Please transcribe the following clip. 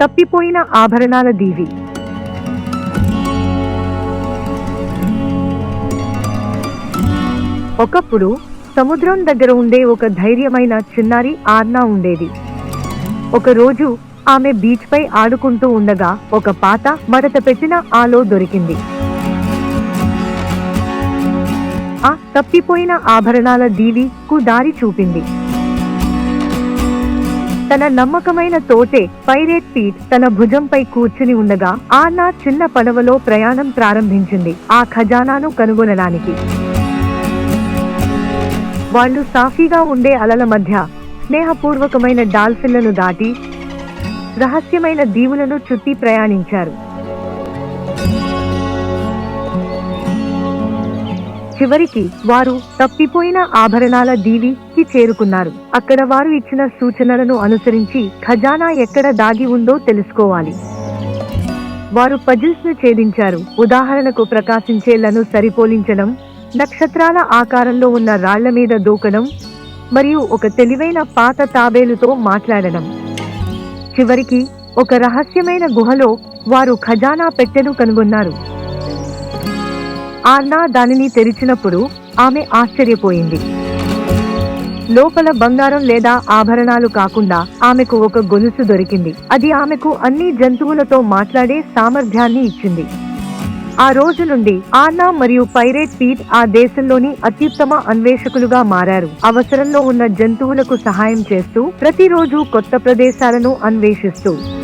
తప్పిపోయిన ఆభరణాల దీవి. ఒకప్పుడు సముద్రం దగ్గర ఉండే ఒక ధైర్యమైన చిన్నారి ఆర్నా ఉండేది. ఒకరోజు ఆమె బీచ్ పై ఆడుకుంటూ ఉండగా ఒక పాత మడత పెట్టిన ఆలో దొరికింది. ఆ తప్పిపోయిన ఆభరణాల దీవికు దారి చూపింది. తన నమ్మకమైన తోటే పైరేట్ పీట్ తన భుజంపై కూర్చుని ఉండగా ఆర్నా చిన్న పడవలో ప్రయాణం ప్రారంభించింది ఆ ఖజానాను కనుగొనడానికి. వాళ్ళు సాఫీగా ఉండే అలల మధ్య స్నేహపూర్వకమైన డాల్ఫిన్లను దాటి రహస్యమైన దీవులను చుట్టి ప్రయాణించారు. చివరికి వారు తప్పిపోయిన ఆభరణాల దీవికి చేరుకున్నారు. అక్కడ వారు ఇచ్చిన సూచనలను అనుసరించి ఖజానా ఎక్కడ దాగి ఉందో తెలుసుకోవాలి. వారు పజిల్స్ను ఛేదించారు. ఉదాహరణకు ప్రకాశించేళ్ళను సరిపోలించడం నక్షత్రాల ఆకారంలో ఉన్న రాళ్ళ మీద దూకడం మరియు ఒక తెలివైన పాత తాబేలుతో మాట్లాడడం. చివరికి ఒక రహస్యమైన గుహలో వారు ఖజానా పెట్టెను కనుగొన్నారు. ఆన్నా దానిని తెరిచినప్పుడు ఆమె ఆశ్చర్యపోయింది. లోపల బంగారం లేదా ఆభరణాలు కాకుండా ఆమెకు ఒక గొలుసు దొరికింది. అది ఆమెకు అన్ని జంతువులతో మాట్లాడే సామర్థ్యాన్ని ఇచ్చింది. ఆ రోజు నుండి ఆన్నా మరియు పైరేట్ పీట్ ఆ దేశంలోని అత్యుత్తమ అన్వేషకులుగా మారారు. అవసరంలో ఉన్న జంతువులకు సహాయం చేస్తూ ప్రతిరోజు కొత్త ప్రదేశాలను అన్వేషిస్తూ.